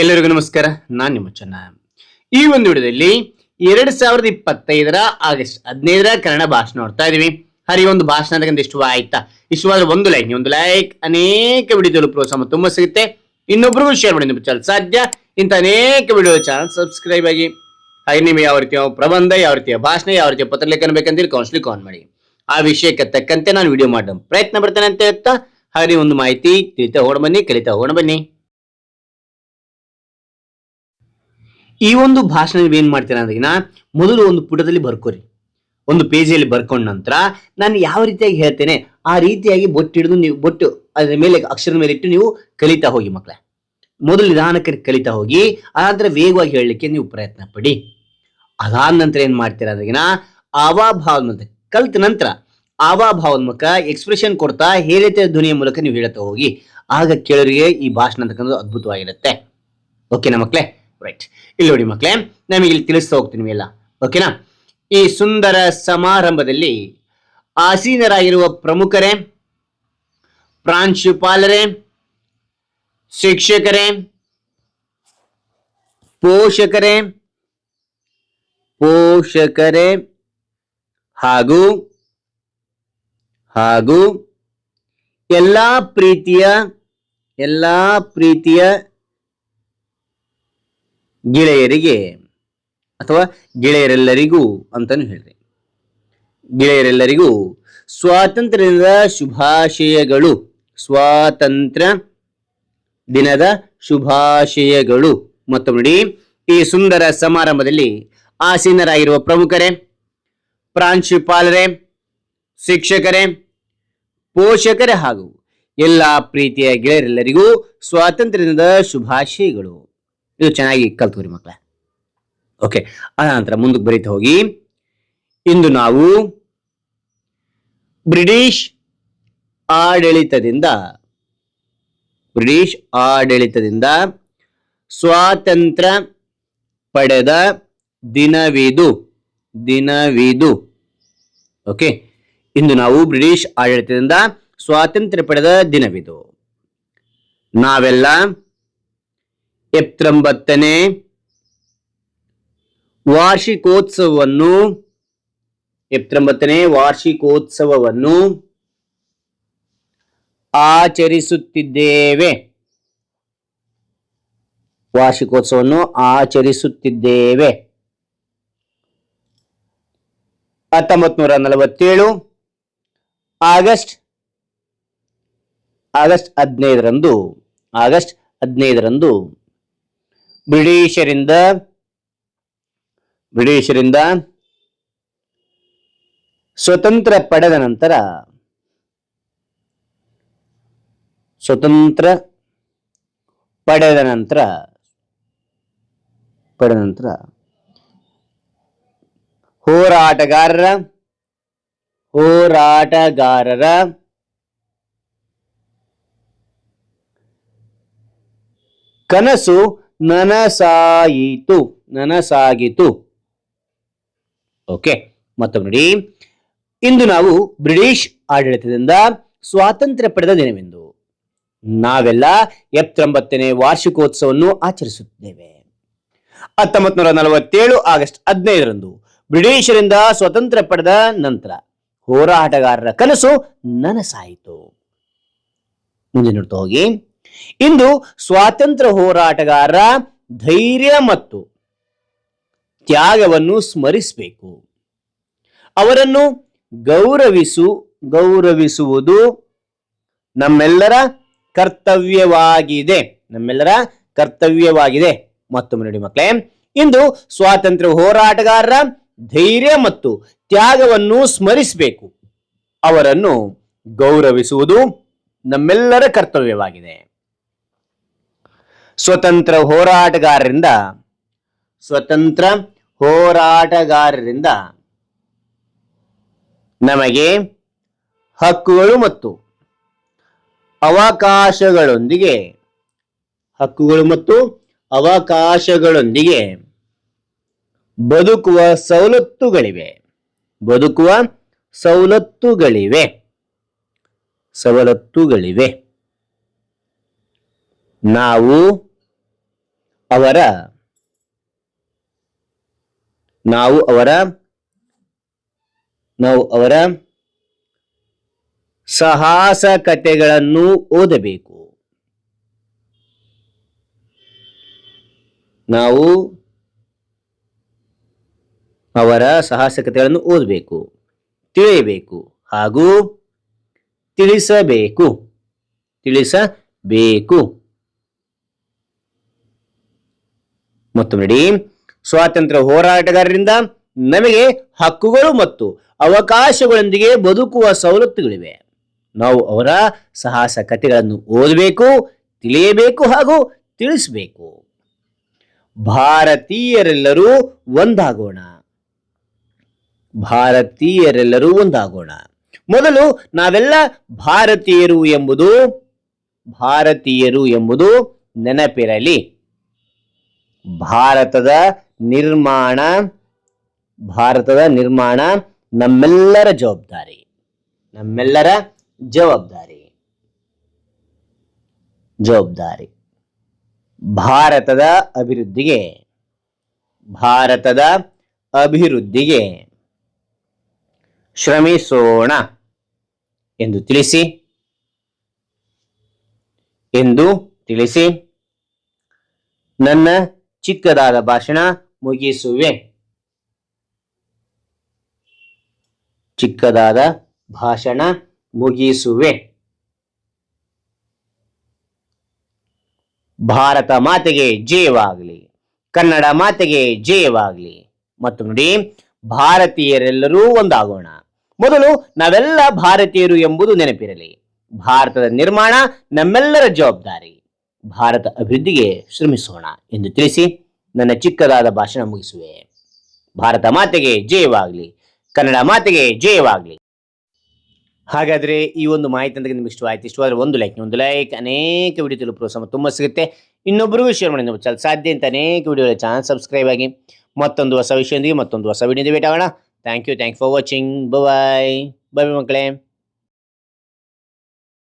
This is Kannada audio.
ಎಲ್ಲರಿಗೂ ನಮಸ್ಕಾರ. ನಾನು ನಿಮ್ಮ ಚೆನ್ನ. ಈ ಒಂದು ವಿಡಿಯೋದಲ್ಲಿ ಎರಡ್ ಸಾವಿರದ ಇಪ್ಪತ್ತೈದರ ಆಗಸ್ಟ್ ಹದಿನೈದರ ಕನ್ನಡ ಭಾಷಣ ನೋಡ್ತಾ ಇದೀವಿ. ಹರಿ, ಒಂದು ಭಾಷಣ ಅಂತಕ್ಕಂಥ ಇಷ್ಟ ಆಯ್ತಾ ಇಷ್ಟವಾದ್ರೆ ಒಂದು ಲೈಕ್ ಒಂದು ಲೈಕ್, ಅನೇಕ ವಿಡಿಯೋದಲ್ಲಿ ಪ್ರೋತ್ಸಾಹ ತುಂಬಾ ಸಿಗುತ್ತೆ. ಇನ್ನೊಬ್ರಿಗೂ ಶೇರ್ ಮಾಡಿ, ನಿಮ್ಮ ಸಾಧ್ಯ? ಇಂಥ ಅನೇಕ ವಿಡಿಯೋ ಚಾನಲ್ ಸಬ್ಸ್ಕ್ರೈಬ್ ಆಗಿ. ಹಾಗೆ ನಿಮ್ಗೆ ಯಾವ ರೀತಿಯ ಪ್ರಬಂಧ, ಯಾವ ರೀತಿಯ ಭಾಷಣ, ಯಾವ ರೀತಿಯ ಪತ್ರಲೇಖನ ಬೇಕಂತೇಳಿ ಕೌನ್ಸಿಲಿಂಗ್ ಕಾಲ್ ಮಾಡಿ. ಆ ವಿಷಯಕ್ಕೆ ತಕ್ಕಂತೆ ನಾನು ವಿಡಿಯೋ ಮಾಡೋ ಪ್ರಯತ್ನ ಬರ್ತೇನೆ ಅಂತ ಹೇಳ್ತಾ, ಹಾಗೆ ಒಂದು ಮಾಹಿತಿ ತಿಳಿತಾ ಹೋಗೋಣ ಬನ್ನಿ, ಕಲಿತಾ ಹೋಗೋಣ ಬನ್ನಿ. ಈ ಒಂದು ಭಾಷಣ ನೀವು ಏನ್ ಮಾಡ್ತೀರಾ ಅಂದ್ರೆ ಮೊದಲು ಒಂದು ಪುಟದಲ್ಲಿ ಬರ್ಕೋರಿ. ಒಂದು ಪೇಜಿಯಲ್ಲಿ ಬರ್ಕೊಂಡ ನಂತರ ನಾನು ಯಾವ ರೀತಿಯಾಗಿ ಹೇಳ್ತೇನೆ, ಆ ರೀತಿಯಾಗಿ ಬೊಟ್ಟು ಹಿಡಿದು ನೀವು, ಬೊಟ್ಟು ಅದರ ಮೇಲೆ, ಅಕ್ಷರದ ಮೇಲೆ ಇಟ್ಟು ನೀವು ಕಲಿತಾ ಹೋಗಿ ಮಕ್ಕಳೇ ಮೊದಲು ನಿಧಾನಕ್ಕೆ ಕಲಿತಾ ಹೋಗಿ ಅದಾದ್ರೆ ವೇಗವಾಗಿ ಹೇಳಲಿಕ್ಕೆ ನೀವು ಪ್ರಯತ್ನ ಪಡಿ. ಅದಾದ ನಂತರ ಏನ್ ಮಾಡ್ತೀರಾ ಅಂದ್ರಿಗಿನ ಆವಾಭಾವದ ಕಲಿತ ನಂತರ ಆವಾ ಮೂಲಕ ಎಕ್ಸ್ಪ್ರೆಷನ್ ಕೊಡ್ತಾ ಹೇಳಿತ ಧ್ವನಿಯ ಮೂಲಕ ನೀವು ಹೇಳ್ತಾ ಹೋಗಿ, ಆಗ ಕೇಳೋರಿಗೆ ಈ ಭಾಷಣ ಅಂತಕ್ಕಂಥದ್ದು ಅದ್ಭುತವಾಗಿರುತ್ತೆ. ಓಕೆನಾ ಮಕ್ಕಳೇ ರೈಟ್ ಇಲ್ಲಿ ನೋಡಿ ಮಕ್ಕಳೇ ನಮಗೆ ಇಲ್ಲಿ ತಿಳಿಸ್ತಾ ಹೋಗ್ತೀನಿ ಎಲ್ಲ ಓಕೆನಾ ಈ ಸುಂದರ ಸಮಾರಂಭದಲ್ಲಿ ಆಸೀನರಾಗಿರುವ ಪ್ರಮುಖರೇ, ಪ್ರಾಂಶುಪಾಲರೇ, ಶಿಕ್ಷಕರೇ, ಪೋಷಕರೇ ಪೋಷಕರೇ ಹಾಗೂ ಹಾಗೂ ಎಲ್ಲ ಪ್ರೀತಿಯ ಎಲ್ಲ ಪ್ರೀತಿಯ ಗೆಳೆಯರಿಗೆ ಅಥವಾ ಗೆಳೆಯರೆಲ್ಲರಿಗೂ ಅಂತಾನು ಹೇಳ್ರಿ. ಗೆಳೆಯರೆಲ್ಲರಿಗೂ ಸ್ವಾತಂತ್ರ್ಯದ ಶುಭಾಶಯಗಳು, ಸ್ವಾತಂತ್ರ್ಯ ದಿನದ ಶುಭಾಶಯಗಳು. ಮತ್ತೊಮ್ಮೆ ನೋಡಿ, ಈ ಸುಂದರ ಸಮಾರಂಭದಲ್ಲಿ ಆಸೀನರಾಗಿರುವ ಪ್ರಮುಖರೇ, ಪ್ರಾಂಶುಪಾಲರೇ, ಶಿಕ್ಷಕರೇ, ಪೋಷಕರೇ ಹಾಗೂ ಎಲ್ಲ ಪ್ರೀತಿಯ ಗೆಳೆಯರೆಲ್ಲರಿಗೂ ಸ್ವಾತಂತ್ರ್ಯ ದಿನದ ಶುಭಾಶಯಗಳು. ಇದು ಚೆನ್ನಾಗಿ ಕಲ್ತ್ಕೊರಿ ಮಕ್ಕಳ ಓಕೆ ಅನಂತರ ಮುಂದಕ್ಕೆ ಬರೀತಾ ಹೋಗಿ. ಇಂದು ನಾವು ಬ್ರಿಟಿಷ್ ಆಡಳಿತದಿಂದ ಬ್ರಿಟಿಷ್ ಆಡಳಿತದಿಂದ ಸ್ವಾತಂತ್ರ್ಯ ಪಡೆದ ದಿನವಿದು ದಿನವಿದು. ಓಕೆ ಇಂದು ನಾವು ಬ್ರಿಟಿಷ್ ಆಡಳಿತದಿಂದ ಸ್ವಾತಂತ್ರ್ಯ ಪಡೆದ ದಿನವಿದು. ನಾವೆಲ್ಲ ಎಪ್ಪತ್ತೊಂಬತ್ತನೇ ವಾರ್ಷಿಕೋತ್ಸವವನ್ನು ಎಪ್ತೊಂಬತ್ತನೇ ವಾರ್ಷಿಕೋತ್ಸವವನ್ನು ಆಚರಿಸುತ್ತಿದ್ದೇವೆ. ವಾರ್ಷಿಕೋತ್ಸವವನ್ನು ಆಚರಿಸುತ್ತಿದ್ದೇವೆ. ಹತ್ತೊಂಬತ್ತು ನೂರ ನಲವತ್ತೇಳು ಆಗಸ್ಟ್ ಆಗಸ್ಟ್ ಹದಿನೈದರಂದು ಆಗಸ್ಟ್ ಹದಿನೈದರಂದು ಬ್ರಿಟಿಷರಿಂದ ಬ್ರಿಟಿಷರಿಂದ ಸ್ವತಂತ್ರ ಪಡೆದ ನಂತರ ಸ್ವತಂತ್ರ ಪಡೆದ ನಂತರ ಪಡೆದ ನಂತರ ಹೋರಾಟಗಾರರ ಹೋರಾಟಗಾರರ ಕನಸು ನನಸಾಯಿತು, ನನಸಾಗಿತು. ಓಕೆ, ಮತ್ತೊಮ್ಮೆ ನೋಡಿ. ಇಂದು ನಾವು ಬ್ರಿಟಿಷ್ ಆಡಳಿತದಿಂದ ಸ್ವಾತಂತ್ರ್ಯ ಪಡೆದ ದಿನವೆಂದು. ನಾವೆಲ್ಲ ಎಪ್ಪತ್ತೊಂಬತ್ತನೇ ವಾರ್ಷಿಕೋತ್ಸವವನ್ನು ಆಚರಿಸುತ್ತೇವೆ. ಹತ್ತೊಂಬತ್ತು ನೂರ ನಲವತ್ತೇಳು ಆಗಸ್ಟ್ ಹದಿನೈದರಂದು ಬ್ರಿಟಿಷರಿಂದ ಸ್ವತಂತ್ರ ಪಡೆದ ನಂತರ ಹೋರಾಟಗಾರರ ಕನಸು ನನಸಾಯಿತು. ಮುಂದೆ ನೋಡ್ತಾ ಹೋಗಿ. ಇಂದು ಸ್ವಾತಂತ್ರ್ಯ ಹೋರಾಟಗಾರರ ಧೈರ್ಯ ಮತ್ತು ತ್ಯಾಗವನ್ನು ಸ್ಮರಿಸಬೇಕು. ಅವರನ್ನು ಗೌರವಿಸು, ಗೌರವಿಸುವುದು ನಮ್ಮೆಲ್ಲರ ಕರ್ತವ್ಯವಾಗಿದೆ. ನಮ್ಮೆಲ್ಲರ ಕರ್ತವ್ಯವಾಗಿದೆ. ಮತ್ತೊಮ್ಮೆ ನೋಡಿ ಮಕ್ಕಳೇ, ಇಂದು ಸ್ವಾತಂತ್ರ್ಯ ಹೋರಾಟಗಾರರ ಧೈರ್ಯ ಮತ್ತು ತ್ಯಾಗವನ್ನು ಸ್ಮರಿಸಬೇಕು. ಅವರನ್ನು ಗೌರವಿಸುವುದು ನಮ್ಮೆಲ್ಲರ ಕರ್ತವ್ಯವಾಗಿದೆ. ಸ್ವತಂತ್ರ ಹೋರಾಟಗಾರರಿಂದ ಸ್ವತಂತ್ರ ಹೋರಾಟಗಾರರಿಂದ ನಮಗೆ ಹಕ್ಕುಗಳು ಮತ್ತು ಅವಕಾಶಗಳೊಂದಿಗೆ, ಹಕ್ಕುಗಳು ಮತ್ತು ಅವಕಾಶಗಳೊಂದಿಗೆ ಬದುಕುವ ಸವಲತ್ತುಗಳಿವೆ. ಬದುಕುವ ಸವಲತ್ತುಗಳಿವೆ. ಸವಲತ್ತುಗಳಿವೆ. ನಾವು ಅವರ ನಾವು ಅವರ ನಾವು ಅವರ ಸಾಹಸ ಕಥೆಗಳನ್ನು ಓದಬೇಕು. ನಾವು ಅವರ ಸಾಹಸ ಕಥೆಗಳನ್ನು ಓದಬೇಕು, ತಿಳಿಯಬೇಕು ಹಾಗೂ ತಿಳಿಸಬೇಕು. ತಿಳಿಸಬೇಕು. ಮತ್ತು ನೋಡಿ, ಸ್ವಾತಂತ್ರ್ಯ ಹೋರಾಟಗಾರರಿಂದ ನಮಗೆ ಹಕ್ಕುಗಳು ಮತ್ತು ಅವಕಾಶಗಳೊಂದಿಗೆ ಬದುಕುವ ಸವಲತ್ತುಗಳಿವೆ. ನಾವು ಅವರ ಸಾಹಸ ಕಥೆಗಳನ್ನು ಓದಬೇಕು, ತಿಳಿಯಬೇಕು ಹಾಗೂ ತಿಳಿಸಬೇಕು. ಭಾರತೀಯರೆಲ್ಲರೂ ಒಂದಾಗೋಣ. ಭಾರತೀಯರೆಲ್ಲರೂ ಒಂದಾಗೋಣ. ಮೊದಲು ನಾವೆಲ್ಲ ಭಾರತೀಯರು ಎಂಬುದು ಭಾರತೀಯರು ಎಂಬುದು ನೆನಪಿರಲಿ. ಭಾರತದ ನಿರ್ಮಾಣ ಭಾರತದ ನಿರ್ಮಾಣ ನಮ್ಮೆಲ್ಲರ ಜವಾಬ್ದಾರಿ. ನಮ್ಮೆಲ್ಲರ ಜವಾಬ್ದಾರಿ. ಜವಾಬ್ದಾರಿ. ಭಾರತದ ಅಭಿವೃದ್ಧಿಗೆ ಭಾರತದ ಅಭಿವೃದ್ಧಿಗೆ ಶ್ರಮಿಸೋಣ ಎಂದು ತಿಳಿಸಿ ಎಂದು ತಿಳಿಸಿ ನನ್ನ ಚಿಕ್ಕದಾದ ಭಾಷಣ ಮುಗಿಸುವೆ. ಚಿಕ್ಕದಾದ ಭಾಷಣ ಮುಗಿಸುವೆ. ಭಾರತ ಮಾತೆಗೆ ಜಯವಾಗಲಿ, ಕನ್ನಡ ಮಾತೆಗೆ ಜಯವಾಗಲಿ. ಮತ್ತು ನೋಡಿ, ಭಾರತೀಯರೆಲ್ಲರೂ ಒಂದಾಗೋಣ. ಮೊದಲು ನಾವೆಲ್ಲ ಭಾರತೀಯರು ಎಂಬುದು ನೆನಪಿರಲಿ. ಭಾರತದ ನಿರ್ಮಾಣ ನಮ್ಮೆಲ್ಲರ ಜವಾಬ್ದಾರಿ. ಭಾರತ ಅಭಿವೃದ್ಧಿಗೆ ಶ್ರಮಿಸೋಣ ಎಂದು ತಿಳಿಸಿ ನನ್ನ ಚಿಕ್ಕದಾದ ಭಾಷಣ ಮುಗಿಸುವೆ. ಭಾರತ ಮಾತೆಗೆ ಜಯವಾಗಲಿ. ಕನ್ನಡ ಮಾತೆಗೆ ಜಯವಾಗಲಿ. ಹಾಗಾದರೆ ಈ ಒಂದು ಮಾಹಿತಿ ಅಂತ ನಿಮ್ಗೆ ಇಷ್ಟವಾಯ್ತು. ಇಷ್ಟವಾದರೆ ಒಂದು ಲೈಕ್ ಒಂದು ಲೈಕ್ ಅನೇಕ ವಿಡಿಯೋ ತಲುಪುವ ಪ್ರೋತ್ಸಾಹ ತುಂಬ ಸಿಗುತ್ತೆ. ಇನ್ನೊಬ್ಬರಿಗೂ ಶೇರ್ ಮಾಡಿ ನಮ್ಮ ಚಾನಲ್ ಸಾಧ್ಯ ಅಂತ ಅನೇಕ ವಿಡಿಯೋಗಳ ಚಾನಲ್ ಸಬ್ಸ್ಕ್ರೈಬ್ ಆಗಿ ಮತ್ತೊಂದು ಹೊಸ ವಿಷಯದೊಂದಿಗೆ ಮತ್ತೊಂದು ಹೊಸ ವಿಡಿಯೋದ ಭೇಟಾಗೋಣ thank you thank for watching bye bye ಮಕ್ಕಳೇ.